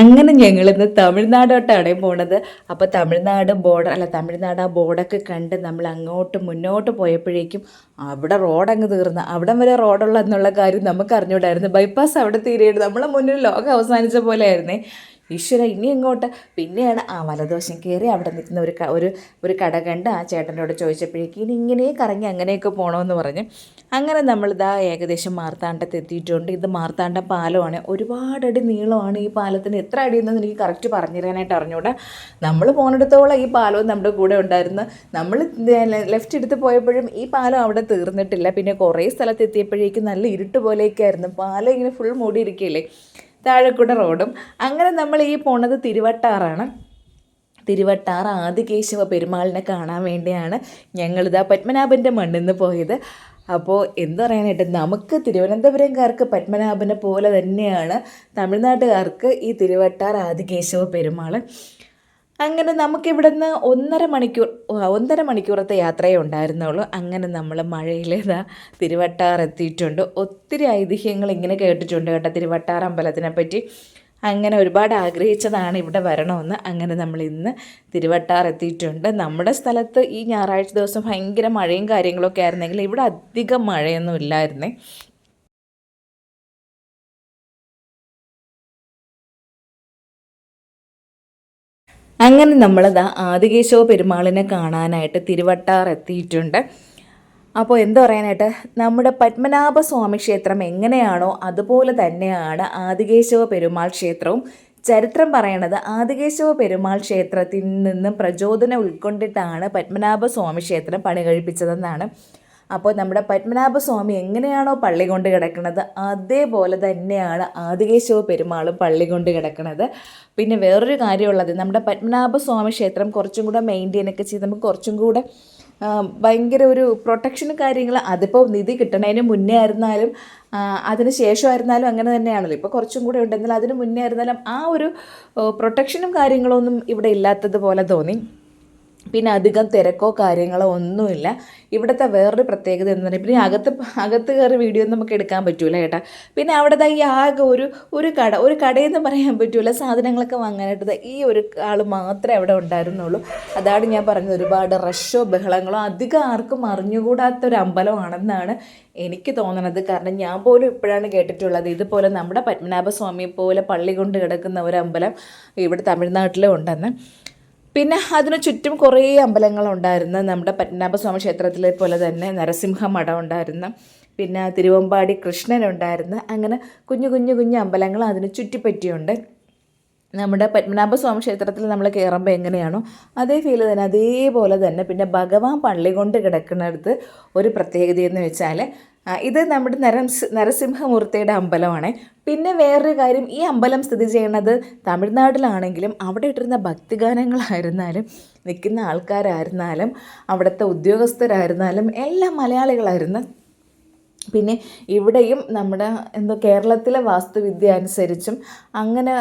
അങ്ങനെ ഞങ്ങളിന്ന് തമിഴ്നാടോട്ടാണ് പോണത്. അപ്പോൾ തമിഴ്നാട് ബോർഡർ അല്ല തമിഴ്നാട് ആ ബോർഡൊക്കെ കണ്ട് നമ്മൾ അങ്ങോട്ട് മുന്നോട്ട് പോയപ്പോഴേക്കും അവിടെ റോഡ് അങ്ങ് തീർന്നു. അവിടം വരെ റോഡുള്ള എന്നുള്ള കാര്യം നമുക്ക് അറിഞ്ഞൂടായിരുന്നു ബൈപ്പാസ് അവിടെ തീരെയാണ് നമ്മളെ മുന്നിൽ ലോകം അവസാനിച്ച പോലെ ആയിരുന്നേ ഈശ്വര ഇനി എങ്ങോട്ട്? പിന്നെയാണ് ആ വലദോഷം കയറി അവിടെ നിൽക്കുന്ന ഒരു ഒരു ഒരു കട കണ്ട് ആ ചേട്ടനോട് ചോദിച്ചപ്പോഴേക്കും ഇനി ഇങ്ങനെ കറങ്ങി അങ്ങനെയൊക്കെ പോകണമെന്ന് പറഞ്ഞ് അങ്ങനെ നമ്മളിതാ ഏകദേശം മാർത്താണ്ടത്ത് എത്തിയിട്ടുണ്ട്. ഇത് മാർത്താണ്ട പാലമാണ്. ഒരുപാട് അടി നീളമാണ് ഈ പാലത്തിന്. എത്ര അടി എന്ന് എനിക്ക് കറക്റ്റ് പറഞ്ഞുതരാനായിട്ട് അറിഞ്ഞൂടാ. നമ്മൾ പോണെടുത്തോളം ഈ പാലവും നമ്മുടെ കൂടെ ഉണ്ടായിരുന്നു. നമ്മൾ ലെഫ്റ്റ് എടുത്ത് പോയപ്പോഴും ഈ പാലം അവിടെ തീർന്നിട്ടില്ല. പിന്നെ കുറേ സ്ഥലത്ത് എത്തിയപ്പോഴേക്കും നല്ല ഇരുട്ട് പോലെയൊക്കെ ആയിരുന്നു പാലം ഇങ്ങനെ ഫുൾ മൂടിയിരിക്കുകയില്ലേ? താഴെക്കൂടെ റോഡും. അങ്ങനെ നമ്മൾ ഈ പോണത് തിരുവട്ടാറാണ്. തിരുവട്ടാർ ആദികേശവ പെരുമാളിനെ കാണാൻ വേണ്ടിയാണ് ഞങ്ങളിതാ പത്മനാഭന്റെ മണ്ണിൽ നിന്ന് പോയത്. അപ്പോൾ എന്ത് പറയാനായിട്ട് നമുക്ക് തിരുവനന്തപുരംകാർക്ക് പത്മനാഭനെ പോലെ തന്നെയാണ് തമിഴ്നാട്ടുകാർക്ക് ഈ തിരുവട്ടാർ ആദികേശവ പെരുമാൾ അങ്ങനെ നമുക്കിവിടുന്ന് ഒന്നര മണിക്കൂർ ഒന്നര മണിക്കൂറത്തെ യാത്രയേ ഉണ്ടായിരുന്നുള്ളൂ. അങ്ങനെ നമ്മൾ മഴയിലേതാ തിരുവട്ടാർ എത്തിയിട്ടുണ്ട്. ഒത്തിരി ഐതിഹ്യങ്ങൾ ഇങ്ങനെ കേട്ടിട്ടുണ്ട് കേട്ടോ തിരുവട്ടാർ അമ്പലത്തിനെ പറ്റി. അങ്ങനെ ഒരുപാട് ആഗ്രഹിച്ചതാണ് ഇവിടെ വരണമെന്ന്. അങ്ങനെ നമ്മൾ ഇന്ന് തിരുവട്ടാർ എത്തിയിട്ടുണ്ട്. നമ്മുടെ സ്ഥലത്ത് ഈ ഞായറാഴ്ച ദിവസം ഭയങ്കര മഴയും കാര്യങ്ങളൊക്കെ ആയിരുന്നെങ്കിൽ ഇവിടെ അധികം മഴയൊന്നും ഇല്ലായിരുന്നേ. അങ്ങനെ നമ്മളതാ ആദികേശവ പെരുമാളിനെ കാണാനായിട്ട് തിരുവട്ടാർ എത്തിയിട്ടുണ്ട്. അപ്പോൾ എന്താ പറയാനായിട്ട്? നമ്മുടെ പത്മനാഭ സ്വാമി ക്ഷേത്രം എങ്ങനെയാണോ അതുപോലെ തന്നെയാണ് ആദികേശവ പെരുമാൾ ക്ഷേത്രവും. ചരിത്രം പറയണത് ആദികേശവ പെരുമാൾ ക്ഷേത്രത്തിൽ നിന്നും പ്രചോദനം ഉൾക്കൊണ്ടിട്ടാണ് പത്മനാഭ സ്വാമി ക്ഷേത്രം പണി കഴിപ്പിച്ചതെന്നാണ് അപ്പോൾ നമ്മുടെ പത്മനാഭസ്വാമി എങ്ങനെയാണോ പള്ളി കൊണ്ട് കിടക്കുന്നത് അതേപോലെ തന്നെയാണ് ആദികേശവ പെരുമാളും പള്ളി കൊണ്ട് കിടക്കുന്നത്. പിന്നെ വേറൊരു കാര്യമുള്ളത് നമ്മുടെ പത്മനാഭസ്വാമി ക്ഷേത്രം കുറച്ചും കൂടെ മെയിന്റെയിൻ ഒക്കെ ചെയ്ത് നമുക്ക് കുറച്ചും കൂടെ ഭയങ്കര ഒരു പ്രൊട്ടക്ഷൻ കാര്യങ്ങൾ അതിപ്പോൾ നിധി കിട്ടണതിന് മുന്നേ ആയിരുന്നാലും അതിന് ശേഷമായിരുന്നാലും അങ്ങനെ തന്നെയാണല്ലോ. ഇപ്പോൾ കുറച്ചും കൂടെ ഉണ്ടെങ്കിൽ അതിന് മുന്നേ ആയിരുന്നാലും ആ ഒരു പ്രൊട്ടക്ഷനും കാര്യങ്ങളൊന്നും ഇവിടെ ഇല്ലാത്തതുപോലെ തോന്നി. പിന്നെ അധികം തിരക്കോ കാര്യങ്ങളോ ഒന്നുമില്ല. ഇവിടുത്തെ വേറൊരു പ്രത്യേകത എന്ന് പറഞ്ഞാൽ പിന്നെ അകത്ത് അകത്ത് കയറി വീഡിയോ നമുക്ക് എടുക്കാൻ പറ്റൂല കേട്ടാ. പിന്നെ അവിടുത്തെ ഈ ആകെ ഒരു ഒരു കട ഒരു കടയെന്ന് പറയാൻ പറ്റൂല സാധനങ്ങളൊക്കെ വാങ്ങാനായിട്ട് ഈ ഒരു ആൾ മാത്രമേ അവിടെ ഉണ്ടായിരുന്നുള്ളൂ. അതാണ് ഞാൻ പറഞ്ഞത് ഒരുപാട് റഷോ ബഹളങ്ങളോ അധികം ആർക്കും അറിഞ്ഞുകൂടാത്തൊരു അമ്പലമാണെന്നാണ് എനിക്ക് തോന്നണത്. കാരണം ഞാൻ പോലും ഇപ്പോഴാണ് കേട്ടിട്ടുള്ളത്. ഇതുപോലെ നമ്മുടെ പത്മനാഭസ്വാമിയെ പോലെ പള്ളി കൊണ്ട് കിടക്കുന്ന ഒരു അമ്പലം ഇവിടെ തമിഴ്നാട്ടിലും ഉണ്ടെന്ന്. പിന്നെ അതിനു ചുറ്റും കുറേ അമ്പലങ്ങളുണ്ടായിരുന്നു. നമ്മുടെ പത്മനാഭസ്വാമി ക്ഷേത്രത്തിലെ പോലെ തന്നെ നരസിംഹ മഠം ഉണ്ടായിരുന്നു. പിന്നെ തിരുവമ്പാടി കൃഷ്ണൻ കൃഷ്ണനുണ്ടായിരുന്നു അങ്ങനെ കുഞ്ഞു കുഞ്ഞു കുഞ്ഞു അമ്പലങ്ങൾ അതിന് ചുറ്റിപ്പറ്റിയുണ്ട്. നമ്മുടെ പത്മനാഭസ്വാമി ക്ഷേത്രത്തിൽ നമ്മൾ കയറുമ്പോൾ എങ്ങനെയാണോ അതേ ഫീൽ തന്നെ. അതേപോലെ തന്നെ പിന്നെ ഭഗവാൻ പള്ളി കൊണ്ട് കിടക്കുന്നിടത്ത് ഒരു പ്രത്യേകത എന്ന് വെച്ചാൽ ഇത് നമ്മുടെ നരംസ് നരസിംഹമൂർത്തിയുടെ അമ്പലമാണ്. പിന്നെ വേറൊരു കാര്യം ഈ അമ്പലം സ്ഥിതി ചെയ്യുന്നത് തമിഴ്നാട്ടിലാണെങ്കിലും അവിടെ ഇട്ടിരുന്ന ഭക്തിഗാനങ്ങളായിരുന്നാലും നിൽക്കുന്ന ആൾക്കാരായിരുന്നാലും അവിടുത്തെ ഉദ്യോഗസ്ഥരായിരുന്നാലും എല്ലാം മലയാളികളായിരുന്നു പിന്നെ ഇവിടെയും നമ്മുടെ എന്തോ കേരളത്തിലെ വാസ്തുവിദ്യ അനുസരിച്ചും അങ്ങനെ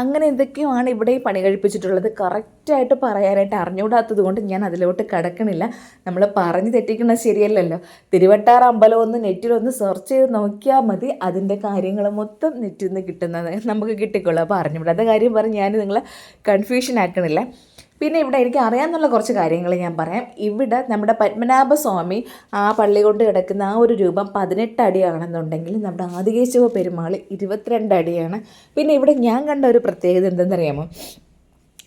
അങ്ങനെ എന്തൊക്കെയുമാണ് ഇവിടെ ഈ പണി കഴിപ്പിച്ചിട്ടുള്ളത് കറക്റ്റായിട്ട് പറയാനായിട്ട് അറിഞ്ഞുകൂടാത്തത് കൊണ്ട് ഞാൻ അതിലോട്ട് കിടക്കണില്ല. നമ്മൾ പറഞ്ഞ് തെറ്റിക്കുന്നത് ശരിയല്ലല്ലോ. തിരുവട്ടാർ അമ്പലം ഒന്ന് നെറ്റിലൊന്ന് സെർച്ച് ചെയ്ത് നോക്കിയാൽ മതി. അതിന്റെ കാര്യങ്ങൾ മൊത്തം നെറ്റിൽ നിന്ന് കിട്ടുന്നത് നമുക്ക് കിട്ടിക്കൊള്ളൂ. അപ്പോൾ അറിഞ്ഞുകൂടാത്ത കാര്യം പറഞ്ഞ് ഞാൻ നിങ്ങളെ കൺഫ്യൂഷൻ ആക്കണില്ല. പിന്നെ ഇവിടെ എനിക്ക് അറിയാമെന്നുള്ള കുറച്ച് കാര്യങ്ങൾ ഞാൻ പറയാം. ഇവിടെ നമ്മുടെ പത്മനാഭ സ്വാമി ആ പള്ളി കൊണ്ട് കിടക്കുന്ന ആ ഒരു രൂപം പതിനെട്ട് അടിയാണെന്നുണ്ടെങ്കിൽ നമ്മുടെ ആദികേശവ പെരുമാൾ ഇരുപത്തിരണ്ട് അടിയാണ്. പിന്നെ ഇവിടെ ഞാൻ കണ്ട ഒരു പ്രത്യേകത എന്തെന്നറിയാമോ?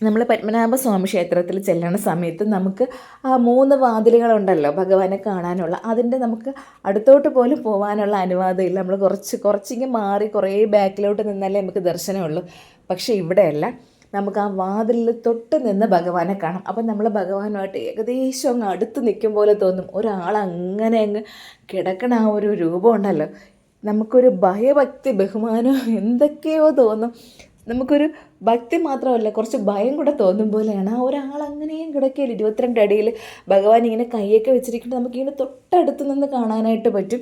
നമ്മൾ പത്മനാഭ സ്വാമി ക്ഷേത്രത്തിൽ ചെല്ലണ സമയത്ത് നമുക്ക് ആ മൂന്ന് വാതിലുകളുണ്ടല്ലോ ഭഗവാനെ കാണാനുള്ള. അതിന്റെ നമുക്ക് അടുത്തോട്ട് പോലും പോകാനുള്ള അനുവാദമില്ല. നമ്മൾ കുറച്ച് കുറച്ചിങ്ങ് മാറി കുറേ ബാക്കിലോട്ട് നിന്നാലേ നമുക്ക് ദർശനമുള്ളൂ. പക്ഷേ ഇവിടെയല്ല. നമുക്ക് ആ വാതിലിൽ തൊട്ട് നിന്ന് ഭഗവാനെ കാണാം. അപ്പം നമ്മൾ ഭഗവാനുമായിട്ട് ഏകദേശം അങ്ങ് അടുത്ത് നിൽക്കും പോലെ തോന്നും. ഒരാൾ അങ്ങനെ അങ്ങ് കിടക്കണ ആ ഒരു രൂപമുണ്ടല്ലോ നമുക്കൊരു ഭയഭക്തി ബഹുമാനം എന്തൊക്കെയോ തോന്നും. നമുക്കൊരു ഭക്തി മാത്രമല്ല കുറച്ച് ഭയം കൂടെ തോന്നും പോലെയാണ്. ആ ഒരാൾ അങ്ങനെയും കിടക്കയില്ല ഇരുപത്തിരണ്ട് അടിയിൽ ഭഗവാൻ ഇങ്ങനെ കൈയൊക്കെ വെച്ചിരിക്കുന്നത് നമുക്കിങ്ങനെ തൊട്ടടുത്ത് നിന്ന് കാണാനായിട്ട് പറ്റും.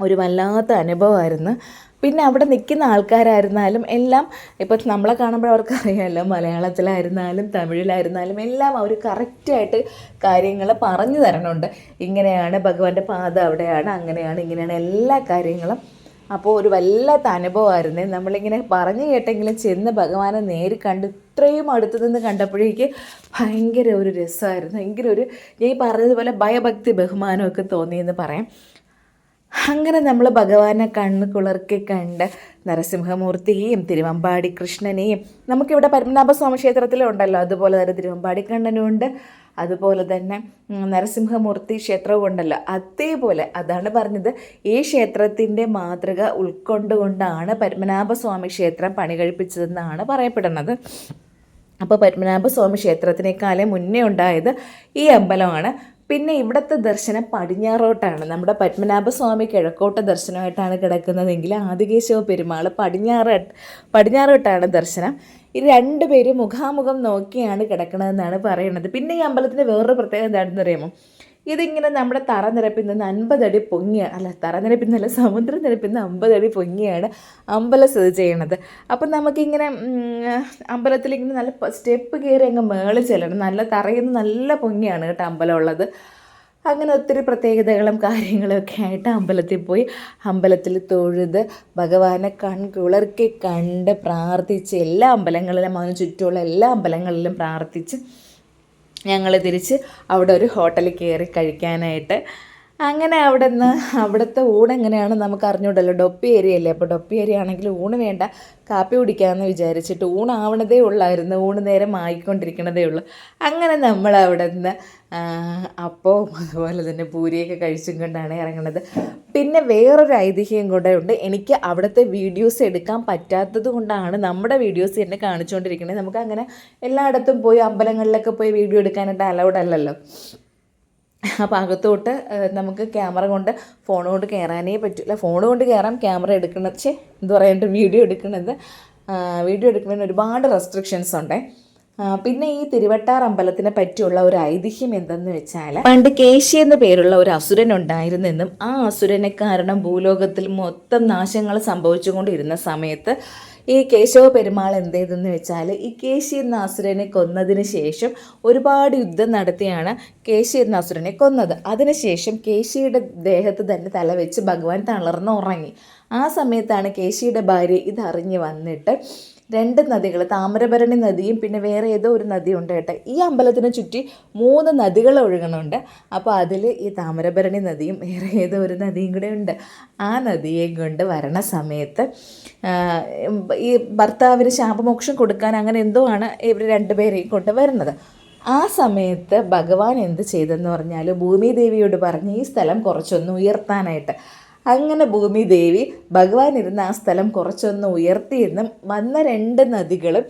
ഒരു വല്ലാത്ത അനുഭവമായിരുന്നു. പിന്നെ അവിടെ നിൽക്കുന്ന ആൾക്കാരായിരുന്നാലും എല്ലാം ഇപ്പം നമ്മളെ കാണുമ്പോൾ അവർക്ക് അറിയാമല്ലോ മലയാളത്തിലായിരുന്നാലും തമിഴിലായിരുന്നാലും എല്ലാം അവർ കറക്റ്റായിട്ട് കാര്യങ്ങൾ പറഞ്ഞു തരണുണ്ട്. ഇങ്ങനെയാണ് ഭഗവാന്റെ പാത അവിടെയാണ് അങ്ങനെയാണ് ഇങ്ങനെയാണ് എല്ലാ കാര്യങ്ങളും. അപ്പോൾ ഒരു വല്ലാത്ത അനുഭവമായിരുന്നേ. നമ്മളിങ്ങനെ പറഞ്ഞു കേട്ടെങ്കിലും ചെന്ന് ഭഗവാനെ നേരി കണ്ട് ഇത്രയും അടുത്ത് നിന്ന് കണ്ടപ്പോഴേക്ക് ഭയങ്കര ഒരു രസമായിരുന്നു. ഭയങ്കര ഒരു ഞാൻ ഈ പറഞ്ഞതുപോലെ ഭയഭക്തി ബഹുമാനമൊക്കെ തോന്നിയെന്ന് പറയാം. അങ്ങനെ നമ്മൾ ഭഗവാനെ കണ്ണ് കുളർക്കി കണ്ട് നരസിംഹമൂർത്തിയെയും തിരുവമ്പാടി കൃഷ്ണനെയും നമുക്കിവിടെ പത്മനാഭസ്വാമി ക്ഷേത്രത്തിലുണ്ടല്ലോ അതുപോലെ തന്നെ തിരുവമ്പാടി കണ്ണനും ഉണ്ട്. അതുപോലെ തന്നെ നരസിംഹമൂർത്തി ക്ഷേത്രവും ഉണ്ടല്ലോ. അതേപോലെ അതാണ് പറഞ്ഞത്. ഈ ക്ഷേത്രത്തിന്റെ മാതൃക ഉൾക്കൊണ്ടുകൊണ്ടാണ് പത്മനാഭസ്വാമി ക്ഷേത്രം പണി കഴിപ്പിച്ചതെന്നാണ് പറയപ്പെടുന്നത്. അപ്പോൾ പത്മനാഭസ്വാമി ക്ഷേത്രത്തിനേക്കാളെ മുന്നേ ഉണ്ടായത് ഈ അമ്പലമാണ്. പിന്നെ ഇവിടുത്തെ ദർശനം പടിഞ്ഞാറോട്ടാണ്. നമ്മുടെ പത്മനാഭസ്വാമി കിഴക്കോട്ട ദർശനമായിട്ടാണ് കിടക്കുന്നതെങ്കിൽ ആദികേശവ പെരുമാൾ പടിഞ്ഞാറ് പടിഞ്ഞാറോട്ടാണ് ദർശനം. ഈ രണ്ട് പേര് മുഖാമുഖം നോക്കിയാണ് കിടക്കണതെന്നാണ് പറയുന്നത്. പിന്നെ ഈ അമ്പലത്തിന്റെ വേറൊരു പ്രത്യേകത എന്താണെന്ന് അറിയാമോ ഇതിങ്ങനെ നമ്മുടെ തറ നിരപ്പിൽ നിന്ന് അൻപതടി പൊങ്ങിയ അല്ല തറ നിരപ്പിൽ നിന്നല്ല സമുദ്ര നിരപ്പിൽ നിന്ന് അമ്പതടി പൊങ്ങിയാണ് അമ്പലം സ്ഥിതി ചെയ്യണത് അപ്പം നമുക്കിങ്ങനെ അമ്പലത്തിൽ ഇങ്ങനെ നല്ല സ്റ്റെപ്പ് കയറി അങ്ങ് മേളിൽ ചെല്ലണം. നല്ല തറയിൽ നിന്ന് നല്ല പൊങ്ങിയാണ് കേട്ടോ അമ്പലം ഉള്ളത്. അങ്ങനെ ഒത്തിരി പ്രത്യേകതകളും കാര്യങ്ങളും ഒക്കെ ആയിട്ട് അമ്പലത്തിൽ പോയി. അമ്പലത്തിൽ തൊഴുത് ഭഗവാനെ കൺകുളർക്കി കണ്ട് പ്രാർത്ഥിച്ച് എല്ലാ അമ്പലങ്ങളിലും അതിന് ചുറ്റുമുള്ള എല്ലാ അമ്പലങ്ങളിലും പ്രാർത്ഥിച്ച് ഞങ്ങൾ തിരിച്ച് അവിടെ ഒരു ഹോട്ടലിൽ കയറി കഴിക്കാനായിട്ട് അങ്ങനെ അവിടെ നിന്ന് അവിടുത്തെ ഊണ് എങ്ങനെയാണ് നമുക്ക് അറിഞ്ഞൂടല്ലോ. ഡൊപ്പി ഏരിയ അല്ലേ അപ്പോൾ ഡൊപ്പി ഏരിയ ആണെങ്കിൽ ഊണ് വേണ്ട കാപ്പി കുടിക്കാമെന്ന് വിചാരിച്ചിട്ട് ഊണാവണതേ ഉള്ളായിരുന്നു. ഊണ് നേരം ആയിക്കൊണ്ടിരിക്കണതേ ഉള്ളൂ. അങ്ങനെ നമ്മൾ അവിടെ നിന്ന് അപ്പവും അതുപോലെ തന്നെ പൂരിയൊക്കെ കഴിച്ചും കൊണ്ടാണ് ഇറങ്ങുന്നത് പിന്നെ വേറൊരു ഐതിഹ്യം കൂടെ ഉണ്ട്. എനിക്ക് അവിടുത്തെ വീഡിയോസ് എടുക്കാൻ പറ്റാത്തത് കൊണ്ടാണ് നമ്മുടെ വീഡിയോസ് എന്നെ കാണിച്ചുകൊണ്ടിരിക്കുന്നത് നമുക്ക് അങ്ങനെ എല്ലായിടത്തും പോയി അമ്പലങ്ങളിലൊക്കെ പോയി വീഡിയോ എടുക്കാനായിട്ട് അലൗഡ് അല്ലല്ലോ. അപ്പോൾ അകത്തോട്ട് നമുക്ക് ക്യാമറ കൊണ്ട് ഫോൺ കൊണ്ട് കയറാനേ പറ്റില്ല ഫോൺ കൊണ്ട് കയറാം ക്യാമറ എടുക്കണത് ചേ എന്ത് പറയണ്ട? വീഡിയോ എടുക്കുന്നത് വീഡിയോ എടുക്കുന്നതിന് ഒരുപാട് റെസ്ട്രിക്ഷൻസ് ഉണ്ട്. പിന്നെ ഈ തിരുവട്ടാർ അമ്പലത്തിനെ പറ്റിയുള്ള ഒരു ഐതിഹ്യം എന്തെന്ന് വെച്ചാൽ പണ്ട് കേശി എന്ന പേരുള്ള ഒരു അസുരൻ ഉണ്ടായിരുന്നെന്നും ആ അസുരനെ കാരണം ഭൂലോകത്തിൽ മൊത്തം നാശങ്ങൾ സംഭവിച്ചുകൊണ്ടിരുന്ന സമയത്ത് ഈ കേശവ പെരുമാൾ എന്ത് ചെയ്തെന്ന് വെച്ചാൽ ഈ കേശി എന്ന അസുരനെ കൊന്നതിന് ശേഷം ഒരുപാട് യുദ്ധം നടത്തിയാണ് കേശി എന്ന അസുരനെ കൊന്നത് അതിനുശേഷം കേശിയുടെ ദേഹത്ത് തന്നെ തല വെച്ച് ഭഗവാൻ തളർന്ന് ഉറങ്ങി ആ സമയത്താണ് കേശിയുടെ ഭാര്യ ഇതറിഞ്ഞ് വന്നിട്ട് രണ്ട് നദികൾ താമരഭരണി നദിയും പിന്നെ വേറെ ഏതോ ഒരു നദിയുണ്ട് കേട്ടോ. ഈ അമ്പലത്തിനെ ചുറ്റി മൂന്ന് നദികൾ ഒഴുകണുണ്ട്. അപ്പോൾ അതിൽ ഈ താമരഭരണി നദിയും വേറെ ഏതോ ഒരു നദിയും കൂടെ ഉണ്ട്. ആ നദിയെ കൊണ്ട് വരണ സമയത്ത് ഈ ഭർത്താവിന് ശാപമോക്ഷം കൊടുക്കാൻ അങ്ങനെ എന്തോ ആണ് ഇവർ രണ്ടുപേരെയും കൊണ്ട് വരുന്നത്. ആ സമയത്ത് ഭഗവാൻ എന്ത് ചെയ്തെന്ന് പറഞ്ഞാൽ ഭൂമിദേവിയോട് പറഞ്ഞ് ഈ സ്ഥലം കുറച്ചൊന്ന് ഉയർത്താനായിട്ട്. അങ്ങനെ ഭൂമി ദേവി ഭഗവാൻ ഇരുന്ന ആ സ്ഥലം കുറച്ചൊന്ന് ഉയർത്തിയെന്നും വന്ന രണ്ട് നദികളും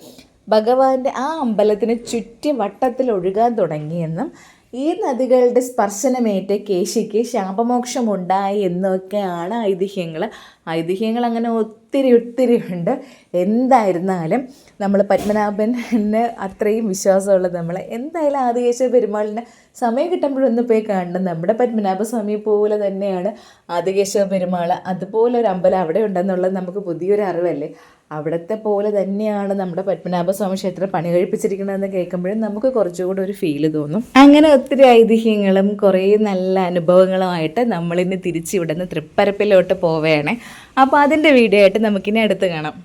ഭഗവാന്റെ ആ അമ്പലത്തിന് ചുറ്റി വട്ടത്തിൽ ഒഴുകാൻ തുടങ്ങിയെന്നും ഈ നദികളുടെ സ്പർശനമേറ്റ് കേശിക്ക് ശാപമോക്ഷമുണ്ടായി എന്നൊക്കെയാണ് ഐതിഹ്യങ്ങൾ ഐതിഹ്യങ്ങൾ അങ്ങനെ ഒത്തിരി ഒത്തിരി ഉണ്ട്. എന്തായിരുന്നാലും നമ്മൾ പത്മനാഭന് അത്രയും വിശ്വാസമുള്ളത് നമ്മൾ എന്തായാലും ആദികേശവ പെരുമാളിനെ സമയം കിട്ടുമ്പോഴൊന്ന് പോയി കാണണം. നമ്മുടെ പത്മനാഭസ്വാമി പോലെ തന്നെയാണ് ആദികേശവ പെരുമാൾ അതുപോലെ ഒരു അമ്പലം അവിടെ ഉണ്ടെന്നുള്ളത് നമുക്ക് പുതിയൊരു അറിവല്ലേ? അവിടുത്തെ പോലെ തന്നെയാണ് നമ്മുടെ പത്മനാഭസ്വാമി ക്ഷേത്രം പണി കഴിപ്പിച്ചിരിക്കണമെന്ന് കേൾക്കുമ്പോഴും നമുക്ക് കുറച്ചുകൂടെ ഒരു ഫീൽ തോന്നും. അങ്ങനെ ഒത്തിരി ഐതിഹ്യങ്ങളും കുറേ നല്ല അനുഭവങ്ങളുമായിട്ട് നമ്മളിന്ന് തിരിച്ച് ഇവിടെ നിന്ന് തൃപ്പരപ്പിലോട്ട് പോവുകയാണ് അപ്പോൾ അതിന്റെ വീഡിയോ ആയിട്ട് നമുക്കിനി അടുത്ത് കാണാം.